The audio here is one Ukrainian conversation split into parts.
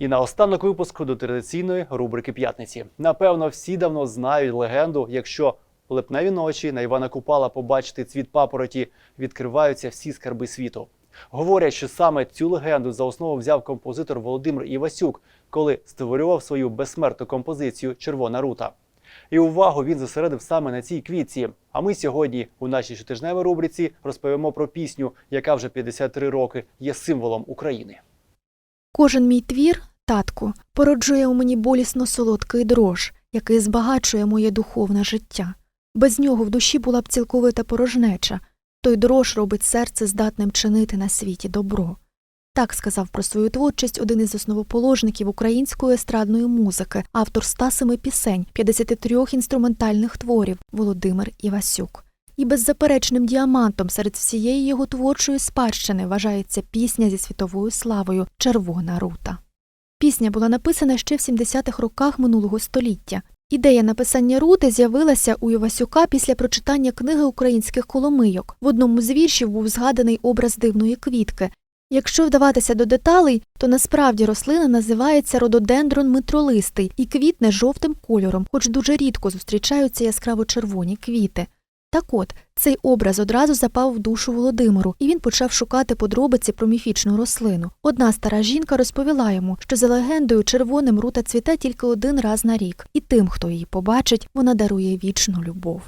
І на останок випуску до традиційної рубрики п'ятниці. Напевно, всі давно знають легенду. Якщо липневі ночі на Івана Купала побачити цвіт папороті, відкриваються всі скарби світу. Говорять, що саме цю легенду за основу взяв композитор Володимир Івасюк, коли створював свою безсмертну композицію Червона рута. І увагу він зосередив саме на цій квітці. А ми сьогодні у нашій щотижневій рубриці розповімо про пісню, яка вже 53 роки є символом України. Кожен мій твір, татку, породжує у мені болісно солодкий дрож, який збагачує моє духовне життя. Без нього в душі була б цілковита порожнеча. Той дрож робить серце здатним чинити на світі добро. Так сказав про свою творчість один із основоположників української естрадної музики, автор 107 пісень, 53 інструментальних творів Володимир Івасюк. І беззаперечним діамантом серед всієї його творчої спадщини вважається пісня зі світовою славою Червона рута. Пісня була написана ще в 70-х роках минулого століття. Ідея написання рути з'явилася у Івасюка після прочитання книги українських коломийок. В одному з віршів був згаданий образ дивної квітки. Якщо вдаватися до деталей, то насправді рослина називається рододендрон митролистий і квітне жовтим кольором, хоч дуже рідко зустрічаються яскраво червоні квіти. Так от, цей образ одразу запав в душу Володимиру, і він почав шукати подробиці про міфічну рослину. Одна стара жінка розповіла йому, що за легендою червоним рута цвіте тільки один раз на рік, і тим, хто її побачить, вона дарує вічну любов.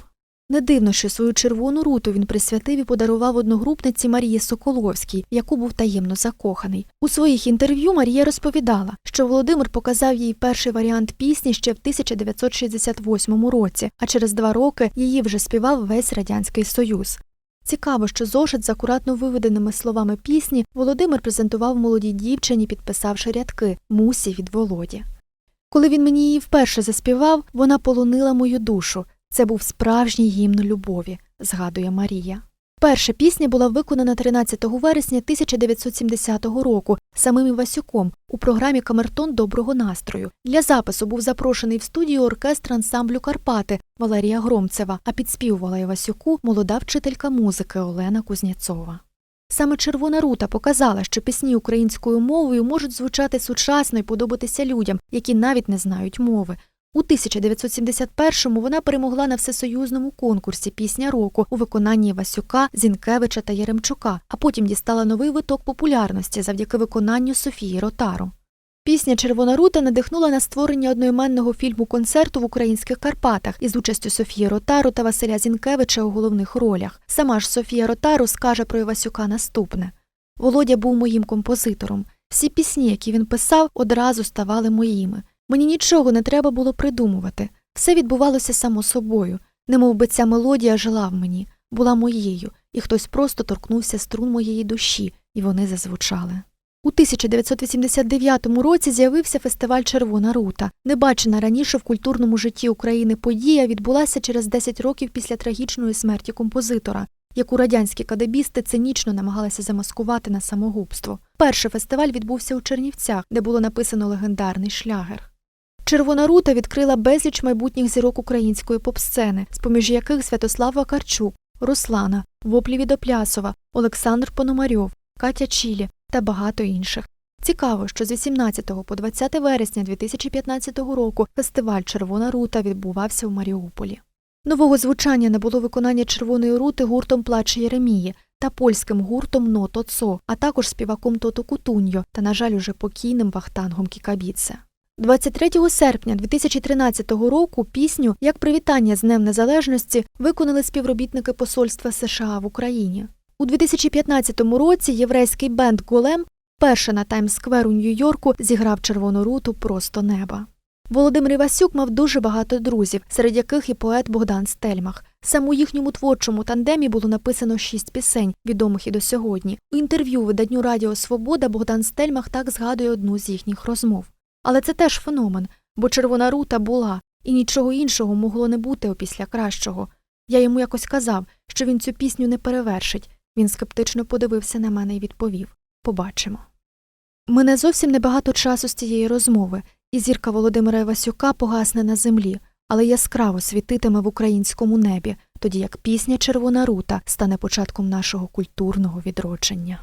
Не дивно, що свою червону руту він присвятив і подарував одногрупниці Марії Соколовській, яку був таємно закоханий. У своїх інтерв'ю Марія розповідала, що Володимир показав їй перший варіант пісні ще в 1968 році, а через два роки її вже співав весь радянський союз. Цікаво, що зошит з акуратно виведеними словами пісні Володимир презентував молодій дівчині, підписавши рядки Мусі від Володі. Коли він мені її вперше заспівав, вона полонила мою душу. Це був справжній гімн любові, згадує Марія. Перша пісня була виконана 13 вересня 1970 року самим Івасюком у програмі Камертон доброго настрою. Для запису був запрошений в студію оркестр ансамблю Карпати Валерія Громцева, а підспівувала Івасюку молода вчителька музики Олена Кузнєцова. Саме Червона рута показала, що пісні українською мовою можуть звучати сучасно і подобатися людям, які навіть не знають мови. У 1971-му вона перемогла на всесоюзному конкурсі Пісня року у виконанні Васюка, Зінкевича та Яремчука, а потім дістала новий виток популярності завдяки виконанню Софії Ротару. Пісня Червона рута надихнула на створення одноіменного фільму концерту в українських Карпатах із участю Софії Ротару та Василя Зінкевича у головних ролях. Сама ж Софія Ротару скаже про Івасюка наступне: Володя був моїм композитором. Всі пісні, які він писав, одразу ставали моїми. Мені нічого не треба було придумувати. Все відбувалося само собою, немов би ця мелодія жила в мені, була моєю, і хтось просто торкнувся струн моєї душі, і вони зазвучали. У 1989 році з'явився фестиваль Червона рута. Небачена раніше в культурному житті України подія відбулася через 10 років після трагічної смерті композитора, яку радянські кадебісти цинічно намагалися замаскувати на самогубство. Перший фестиваль відбувся у Чернівцях, де було написано легендарний шлягер. Червона рута відкрила безліч майбутніх зірок української поп-сцени, з поміж яких Святослав Вакарчук, Руслана, Воплі Відоплясова, Олександр Пономарьов, Катя Чілі та багато інших. Цікаво, що з 18 по 20 вересня 2015 року фестиваль Червона рута відбувався в Маріуполі. Нового звучання не було виконання Червоної рути гуртом Плач Єремії та польським гуртом Ното Цо, а також співаком Тото Кутуньо та, на жаль, уже покійним Вахтангом Кікабіце. 23 серпня 2013 року пісню як привітання з Днем Незалежності виконали співробітники Посольства США в Україні. У 2015 році єврейський бенд Голем перше на Таймс-сквер у Нью-Йорку зіграв червону руту просто неба. Володимир Івасюк мав дуже багато друзів, серед яких і поет Богдан Стельмах. Саме у їхньому творчому тандемі було написано шість пісень, відомих і до сьогодні. У інтерв'ю виданню Радіо Свобода Богдан Стельмах так згадує одну з їхніх розмов. Але це теж феномен, бо червона рута була, і нічого іншого могло не бути опісля кращого. Я йому якось казав, що він цю пісню не перевершить. Він скептично подивився на мене і відповів Побачимо. Мине зовсім небагато часу з цієї розмови, і зірка Володимира Івасюка погасне на землі, але яскраво світитиме в українському небі, тоді як пісня Червона рута стане початком нашого культурного відродження.